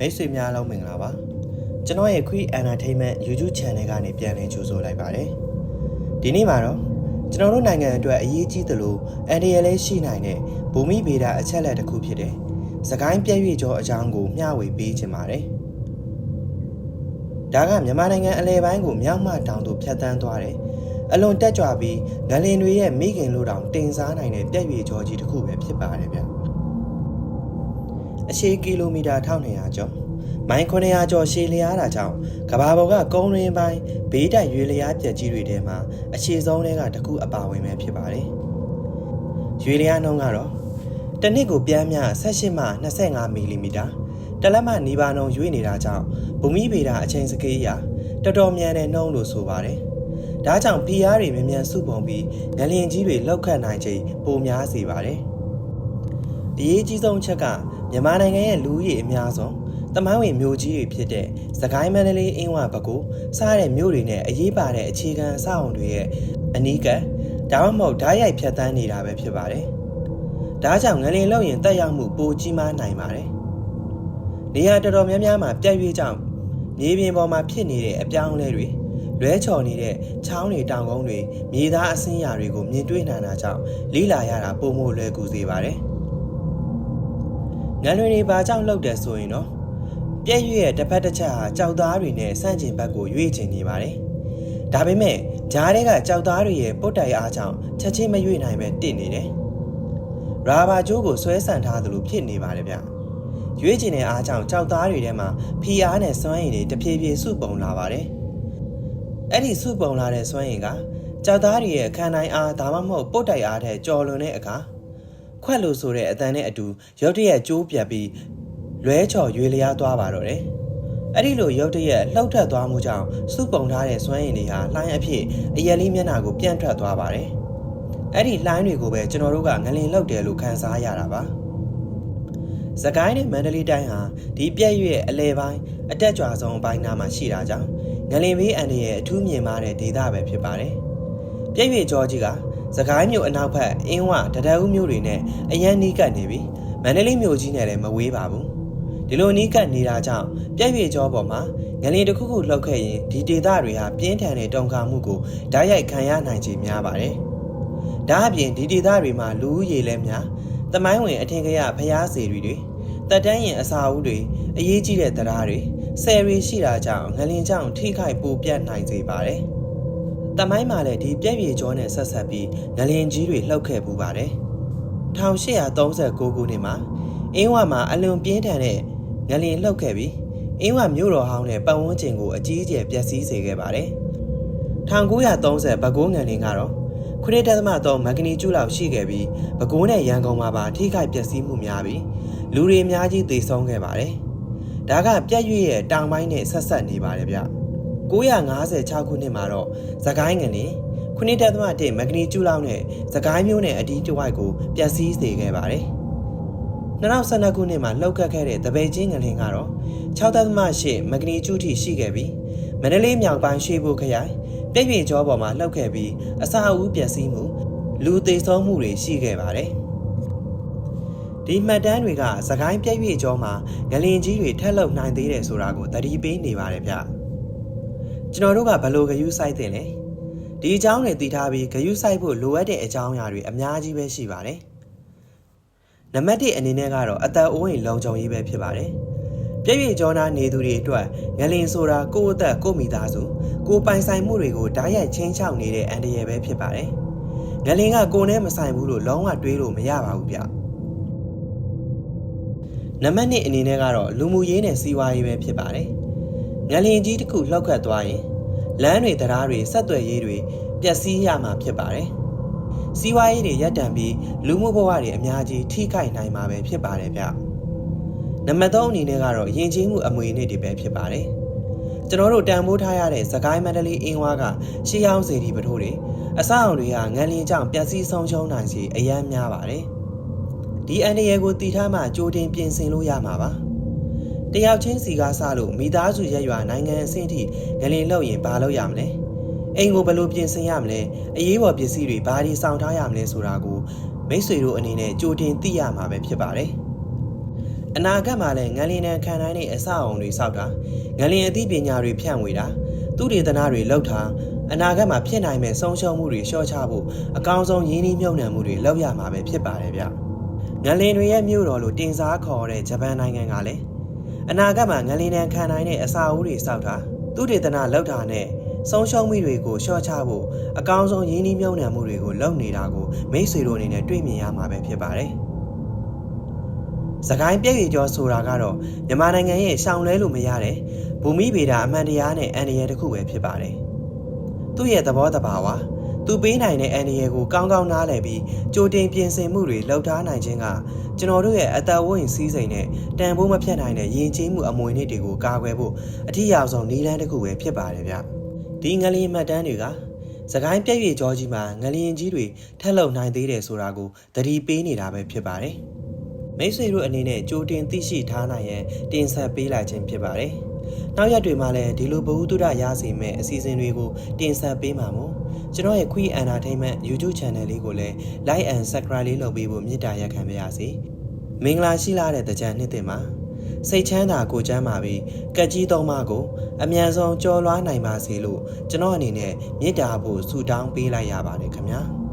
မိတ်ဆွေများလုံးမင်္ဂလာပါကျွန်တော်ရဲ့ Quick Entertainment YouTube Channel ကနေပြန်လည်ကြိုဆိုလိုက်ပါတယ်ဒီနေ့မှာတော့ကျွန်တော်တို့နိုင်ငံအတွက်အရေးကြီးသလိုအန်ဒီရလေးရှိနိုင်တဲ့ဘူမိဗေဒအချက်လက်တစ်ခုဖြစ်တဲ့စကိုင်းပြည့်ရွေကျော်အကြောင်းကိုမျှဝေပေးခြင်းပါတယ်ဒါကမြန်မာနိုင်ငံအလဲပိုင်းကိုမြောက်မှတောင်သို့ဖြတ်တန်းသွားတယ်အလွန်တက်ကြွပြီးငလင်တွေရဲ့မိခင်လို့တောင်တင်စားနိုင်တဲ့ပြည့်ရွေကျော်ကြီးတစ်ခုပဲဖြစ်ပါတယ်ဗျ အရှိကီလိုမီတာ1200ကျော်မိုင်900ကျော်ရှည်လျားတာကြောင့်ကဘာပေါ်ကကုန်းရင်းပိုင်းဘေးတိုက်ရွေလျားပြက်ကြီးတွေထဲမှာအရှိဆုံးတွေကတစ်ခုအပါဝင်ပဲဖြစ်ပါတယ်ရွေလျားနှုန်းကတော့တစ်နှစ်ကိုပြန်မြ18မှ25မီလီမီတာတလက်မနီပါနှုန်းရွေးနေတာကြောင့်ဘူမိဗေဒအချိန်စကေးအရတော်တော်မြန်တဲ့နှုန်းလို့ဆိုပါတယ်။ဒါကြောင့်ဖိအားတွေမြန်မြန်စုပုံပြီးငလျင်ကြီးတွေလောက်ခတ်နိုင်ချိန်ပိုများစေပါတယ်။ အရေးကြီးဆုံးအချက်ကမြန်မာနိုင်ငံရဲ့လူဦးရေအများဆုံးတမိုင်းဝင်မြို့ကြီးတွေဖြစ်တဲ့စကိုင်းမန္တလေးအင်းဝပဲခူးစားတဲ့မြို့တွေနဲ့အရေးပါတဲ့အခြေခံအဆောက်အုံတွေရဲ့အနီးကပ်ဒါမှမဟုတ်ဓာတ်ရိုက်ဖြတ်တန်းနေတာပဲဖြစ်ပါတယ်။ဒါကြောင့်ငလျင်လောက်ရင်တက်ရောက်မှုပိုကြီးမားနိုင်ပါတယ်။နေရာတော်တော်များများမှာပြက်ရွေးကြောင့်မြေပြင်ပေါ်မှာဖြစ်နေတဲ့အပြောင်းအလဲတွေလွဲချော်နေတဲ့ချောင်းတွေတောင်ကုန်းတွေမြေသားအဆင်းရာတွေကိုမြင်တွေ့နိုင်တာကြောင့်လိလာရတာပုံမိုလွယ်ကူစေပါတယ်။ ငလွင်တွေဘာကြောင့်လှုပ်တယ်ဆိုရင်တော့ပြည့်ရွရဲ့တစ်ဖက်တစ်ချက်ဟာကြောက်သားတွေနဲ့ဆန့်ကျင်ဘက်ကိုရွေ့ချင်နေပါတယ်။ဒါပေမဲ့ဂျားတွေကကြောက်သားတွေရဲ့ပုတ်တိုင်အားကြောင့်ချက်ချင်းမရွေ့နိုင်ပဲတင့်နေတယ်။ရာဘာကျိုးကိုဆွဲဆန့်ထားသလိုဖြစ်နေပါတယ်ဗျ။ရွေးကျင်တဲ့အားကြောင့်ကြောက်သားတွေထဲမှာဖီအားနဲ့စွမ်းရည်တွေတဖြည်းဖြည်းစုပုံလာပါတယ်။အဲ့ဒီစုပုံလာတဲ့စွမ်းရည်ကကြောက်သားတွေရဲ့ခံနိုင်အားဒါမှမဟုတ်ပုတ်တိုင်အားထက်ကျော်လွန်တဲ့အခါ ခွက်လို့ဆိုတဲ့အတန်နဲ့အတူရုတ်တရက်ကျိုးပြတ်ပြီးလွဲချော်ရွေလျားသွားပါတော့တယ်။အဲ့ဒီလိုရုတ်တရက်လှုပ်ထက်သွားမှုကြောင့်စုပုံထားတဲ့စွမ်းရည်တွေဟာလှိုင်းအဖြစ်အရက်လေးမျက်နှာကိုပြန့်ထွက်သွားပါတယ်။အဲ့ဒီလှိုင်းတွေကိုပဲကျွန်တော်တို့ကငလင်လှုပ်တယ်လို့ခန်းစားရတာပါ။စကိုင်းနဲ့မန္တလေးတိုင်းဟာဒီပြက်ရွက်အလဲပိုင်းအတက်ကြွဆုံးအပိုင်းနားမှာရှိတာကြောင့်ငလင်ဘေးအန်ဒီရဲ့အထူးမြင်မာတဲ့ဒေသပဲဖြစ်ပါတယ်။ပြက်ရွက်ကြောကြီးက စကိုင်းမြို့အနောက်ဘက်အင်းဝတဒအူးမြို့တွေနဲ့အရန်နီးကပ်နေပြီးမန္တလေးမြို့ကြီးနဲ့လည်းမဝေးပါဘူး။ဒီလိုနီးကပ်နေတာကြောင့်ပြက်ရွက်ကြောပေါ်မှာငလင်တစ်ခုခုလှုပ်ခဲ့ရင်ဒီဒေသတွေဟာပြင်းထန်တဲ့တုန်ခါမှုကိုဓာတ်ရိုက်ခံရနိုင်ခြေများပါတယ်။ဒါအပြင်ဒီဒေသတွေမှာလူဦးရေလည်းများတမိုင်းဝင်အထင်ကရဖျားစီတွေတက်တန်းရင်အစာအုပ်တွေအရေးကြီးတဲ့တရားတွေဆယ်ရီရှိတာကြောင့်ငလင်ကြောင့်ထိခိုက်ပိုပြတ်နိုင်စေပါတယ်။ တမိုင်းမှာလည်းဒီပြက်ပြေကျော်နဲ့ဆက်ဆက်ပြီးငလင်ကြီးတွေလှုပ်ခဲ့ပူပါတယ်။1839ခုနှစ်မှာအင်းဝမှာအလွန်ပြင်းထန်တဲ့ငလင်လှုပ်ခဲ့ပြီးအင်းဝမြို့တော်ဟောင်းနဲ့ပတ်ဝန်းကျင်ကိုအကြီးအကျယ်ပျက်စီးစေခဲ့ပါတယ်။1930ပဲခူးငလင်ကတော့ခုနှစ်တသမ3မဂနီကျူလောက်ရှိခဲ့ပြီးပဲခူးနဲ့ရန်ကုန်မှာပါထိခိုက်ပျက်စီးမှုများပြီးလူတွေအများကြီးသေဆုံးခဲ့ပါတယ်။ဒါကပြက်ရွေ့ရဲ့တောင်ပိုင်းနဲ့ဆက်ဆက်နေပါတယ်ဗျ။ 956ခုနှစ်မှာတော့သခိုင်းငလင်ခုနှစ်တသမ1မဂနီကျူလောက်နဲ့သခိုင်းမျိုးနဲ့အဒီတဝိုက်ကိုပျက်စီးစေခဲ့ပါတယ်။2012ခုနှစ်မှာလှုပ်ခတ်ခဲ့တဲ့တပည့်ချင်းငလင်ကတော့6.8မဂနီကျူထိရှိခဲ့ပြီးမန္တလေးမြောက်ပိုင်းရွှေဘိုခရိုင်ပြည့်ပြည့်ကျောပေါ်မှာလှုပ်ခဲ့ပြီးအစာအုပ်ပျက်စီးမှုလူသေဆုံးမှုတွေရှိခဲ့ပါတယ်။ဒီမှတ်တမ်းတွေကသခိုင်းပြည့်ပြည့်ကျောမှာငလင်ကြီးတွေထက်လုံနိုင်သေးတယ်ဆိုတာကိုသတိပေးနေပါတယ်ဗျ။ ကျွန်တော်တို့ကဘယ်လိုဂယုစိုက်တင်လဲ။ဒီအကြောင်းတွေသိထားပြီးဂယုစိုက်ဖို့လိုအပ်တဲ့အကြောင်းအရာတွေအများကြီးပဲရှိပါတယ်။နံပါတ်1အနေနဲ့ကတော့အသက်အိုးအိမ်လုံခြုံရေးပဲဖြစ်ပါတယ်။ပြည့်ပြည့်ကျောနာနေသူတွေအတွက်ငလင်ဆိုတာကိုယ့်အသက်ကိုယ့်မိသားစုကိုယ်ပိုင်ဆိုင်မှုတွေကိုဓာတ်ရိုက်ချင်းချောက်နေတဲ့အန်ဒီရယ်ပဲဖြစ်ပါတယ်။ငလင်ကကိုယ်နဲ့မဆိုင်ဘူးလို့လုံးဝတွေးလို့မရပါဘူးဗျ။နံပါတ်2အနေနဲ့ကတော့လူမှုရေးနဲ့စီးပွားရေးပဲဖြစ်ပါတယ်။ ငလင်ကြီးတစ်ခုလှောက်ခတ်သွားရင်လမ်းတွေတရားတွေဆက်သွယ်ရေးတွေပျက်စီးရမှာဖြစ်ပါတယ်။စီးပွားရေးတွေရပ်တန့်ပြီးလူမှုဘဝတွေအများကြီးထိခိုက်နိုင်မှာပဲဖြစ်ပါတယ်ဗျ။နံပါတ်3အနေနဲ့ကတော့ယဉ်ကျေးမှုအမွေအနှစ်တွေပဲဖြစ်ပါတယ်။ကျွန်တော်တို့တန်ဖိုးထားရတဲ့သကိုင်းမန္တလေးအင်းဝါကရှေးအောင်စီဒီပထိုးတွေအဆောက်အုံတွေကငလင်ကြောင့်ပျက်စီးဆုံးရှုံးနိုင်စီအယမ်းများပါတယ်။ဒီအန်ဒီရဲကိုတည်ထားမှကြိုတင်ပြင်ဆင်လို့ရမှာပါ။ တယောက်ချင်းစီကားစားလို့မိသားစုရက်ရွာနိုင်ငံအဆင့်ထိငလင်လောက်ရင်ဘာလုပ်ရမလဲ။အိမ်ကိုဘယ်လိုပြင်ဆင်ရမလဲ။အရေးပေါ်ပစ္စည်းတွေဘာတွေစောင့်ထားရမလဲဆိုတာကိုမိတ်ဆွေတို့အနေနဲ့ကြိုတင်သိရမှာပဲဖြစ်ပါတယ်။အနာဂတ်မှာလည်းငလင်နဲ့ခံနိုင်တဲ့အဆောက်အုံတွေစောက်တာငလင်အသိပညာတွေဖြန့်ဝေတာသူတေသနာတွေလုပ်တာအနာဂတ်မှာဖြစ်နိုင်မဲ့ဆုံးရှုံးမှုတွေလျှော့ချဖို့အကောင်းဆုံးရင်းနှီးမြှုပ်နှံမှုတွေလုပ်ရမှာပဲဖြစ်ပါတယ်ဗျငလင်တွေရဲ့မြို့တော်လို့တင်စားခေါ်တဲ့ဂျပန်နိုင်ငံကလည်း အနာဂတ်မှာငလင်နဲ့ခံနိုင်တဲ့အစာအုပ်တွေစောက်တာသူတေသနာလုပ်တာနဲ့ဆုံးရှုံးမှုတွေကိုလျှော့ချဖို့အကောင်းဆုံးရင်းနှီးမြှုပ်နှံမှုတွေကိုလုပ်နေတာကိုမိတ်ဆွေတို့အနေနဲ့တွေ့မြင်ရမှာပဲဖြစ်ပါတယ်။စကိုင်းပြည့်ရည်ကျော်ဆိုတာကတော့မြန်မာနိုင်ငံရဲ့ရှောင်လဲလို့မရတဲ့ဘူမိဗေဒအမှန်တရားနဲ့အန္တရာယ်တစ်ခုပဲဖြစ်ပါတယ်။သူ့ရဲ့သဘောတဘာဝ သူပေးနိုင်တဲ့အန္တရာယ်ကိုကောင်းကောင်းနားလည်ပြီးကြိုတင်ပြင်ဆင်မှုတွေလုပ်ထားနိုင်ခြင်းကကျွန်တော်တို့ရဲ့အသက်ဝိုင်းစည်းစိမ်နဲ့တန်ဖိုးမဖြတ်နိုင်တဲ့ယဉ်ကျေးမှုအမွေအနှစ်တွေကိုကာကွယ်ဖို့အထူးအဆုံးနည်းလမ်းတစ်ခုပဲဖြစ်ပါတယ်ဗျ။ဒီငလျင်မှတ်တမ်းတွေကစကိုင်းပြည့်ရည်ကျော်ကြီးမှာငလျင်ကြီးတွေထက်လုံနိုင်သေးတယ်ဆိုတာကိုသတိပေးနေတာပဲဖြစ်ပါတယ်။ မိတ်ဆွေတို့အနေနဲ့ကြိုတင်သိရှိထားနိုင်ရန်တင်ဆက်ပေးလိုက်ခြင်းဖြစ်ပါတယ်။နောက်ရက်တွေမှာလည်းဒီလိုဘဝတုဒရစေမဲ့အစီအစဉ်တွေကိုတင်ဆက်ပေးမှာမို့ကျွန်တော်ရဲ့ Queen Entertainment YouTube Channel လေးကိုလည်း Like and Subscribe လေးလုပ်ပေးဖို့မေတ္တာရက်ခံပါရစေ။မင်္ဂလာရှိလာတဲ့တကြံနှစ်တင်မှာစိတ်ချမ်းသာကိုချမ်းသာပြီးကက်ကြီးသုံးပါးကို အမြန်ဆုံးကြော်လွှားနိုင်ပါစေလို့ကျွန်တော်အနေနဲ့မေတ္တာဖို့ဆုတောင်းပေးလိုက်ရပါတယ်ခင်ဗျာ။